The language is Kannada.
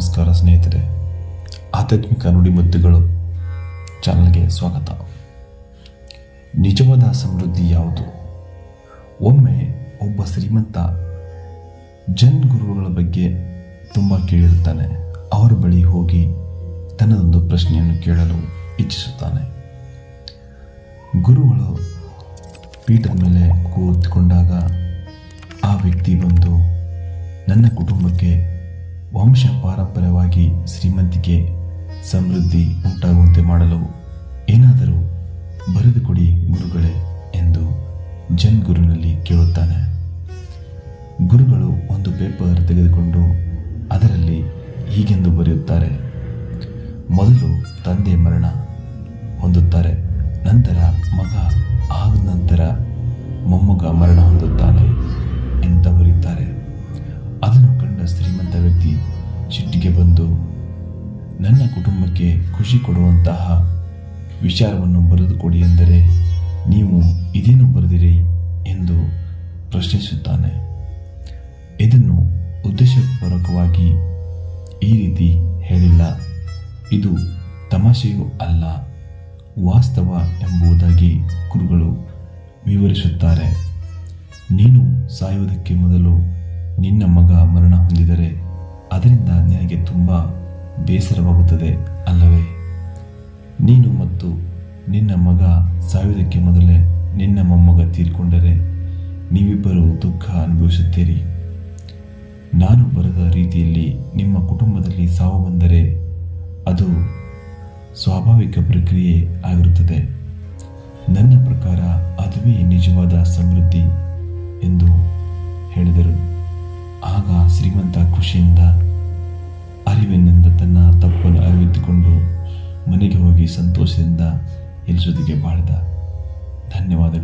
ನಮಸ್ಕಾರ ಸ್ನೇಹಿತರೆ, ಆಧ್ಯಾತ್ಮಿಕ ನುಡಿಮದ್ದುಗಳು ಚಾನಲ್ಗೆ ಸ್ವಾಗತ. ನಿಜವಾದ ಸಮೃದ್ಧಿ ಯಾವುದು? ಒಮ್ಮೆ ಒಬ್ಬ ಶ್ರೀಮಂತ ಜನ್ ಗುರುಗಳ ಬಗ್ಗೆ ತುಂಬ ಕೇಳಿರುತ್ತಾನೆ ಅವರ ಬಳಿ ಹೋಗಿ ತನ್ನದೊಂದು ಪ್ರಶ್ನೆಯನ್ನು ಕೇಳಲು ಇಚ್ಛಿಸುತ್ತಾನೆ. ಗುರುಗಳು ಪೀಠದ ಮೇಲೆ ಕೂತುಕೊಂಡಾಗ ಆ ವ್ಯಕ್ತಿ ಬಂದು, ನನ್ನ ಕುಟುಂಬಕ್ಕೆ ವಂಶ ಪಾರಂಪರ್ಯವಾಗಿ ಶ್ರೀಮಂತಿಕೆ ಸಮೃದ್ಧಿ ಉಂಟಾಗುವಂತೆ ಮಾಡಲು ಏನಾದರೂ ಬರೆದು ಕೊಡಿ ಗುರುಗಳೇ ಎಂದು ಜನ್ ಗುರುನಲ್ಲಿ ಕೇಳುತ್ತಾನೆ. ಗುರುಗಳು ಒಂದು ಪೇಪರ್ ತೆಗೆದುಕೊಂಡು ಅದರಲ್ಲಿ ಹೀಗೆಂದು ಬರೆಯುತ್ತಾರೆ. ಮೊದಲು ತಂದೆ ಮರಣ ಹೊಂದುತ್ತಾರೆ, ನಂತರ ಮಗ ಆದ ನಂತರ ಮೊಮ್ಮಗ ಮರಣ ಹೊಂದುತ್ತಾನೆ ಸಿಟ್ಟಿಗೆ ಬಂದು ನನ್ನ ಕುಟುಂಬಕ್ಕೆ ಖುಷಿ ಕೊಡುವಂತಹ ವಿಚಾರವನ್ನು ಬರೆದುಕೊಡಿ ಎಂದರೆ ನೀವು ಇದೇನು ಬರೆದಿರಿ ಎಂದು ಪ್ರಶ್ನಿಸುತ್ತಾನೆ. ಇದನ್ನು ಉದ್ದೇಶಪೂರ್ವಕವಾಗಿ ಈ ರೀತಿ ಹೇಳಿಲ್ಲ. ಇದು ತಮಾಷೆಯೂ ಅಲ್ಲ, ವಾಸ್ತವ ಎಂಬುದಾಗಿ ಗುರುಗಳು ವಿವರಿಸುತ್ತಾರೆ. ನೀನು ಸಾಯುವುದಕ್ಕೆ ಮೊದಲು ನಿನ್ನ ಮಗ ಮರಣ ಹೊಂದಿದರೆ ಅದರಿಂದ ನಿನಗೆ ತುಂಬ ಬೇಸರವಾಗುತ್ತದೆ, ಅಲ್ಲವೇ? ನೀನು ಮತ್ತು ನಿನ್ನ ಮಗ ಸಾಯುವುದಕ್ಕೆ ಮೊದಲೇ ನಿನ್ನ ಮೊಮ್ಮಗ ತೀರಿಕೊಂಡರೆ ನೀವಿಬ್ಬರು ದುಃಖ ಅನುಭವಿಸುತ್ತೀರಿ. ನಾನು ಬರೆದ ರೀತಿಯಲ್ಲಿ ನಿಮ್ಮ ಕುಟುಂಬದಲ್ಲಿ ಸಾವು ಬಂದರೆ ಅದು ಸ್ವಾಭಾವಿಕ ಪ್ರಕ್ರಿಯೆ ಆಗಿರುತ್ತದೆ. ನನ್ನ ಪ್ರಕಾರ ಅದುವೇ ನಿಜವಾದ ಸಮೃದ್ಧಿ ಎಂದು ಖುಷಿಯಿಂದ ಅರಿವಿನಿಂದ ತನ್ನ ತಪ್ಪನ್ನು ಅರಿವಿದ್ದುಕೊಂಡು ಮನೆಗೆ ಹೋಗಿ ಸಂತೋಷದಿಂದ ಎಲಿಸೋದಿಗೆ ಬಾಳಿದ. ಧನ್ಯವಾದಗಳು.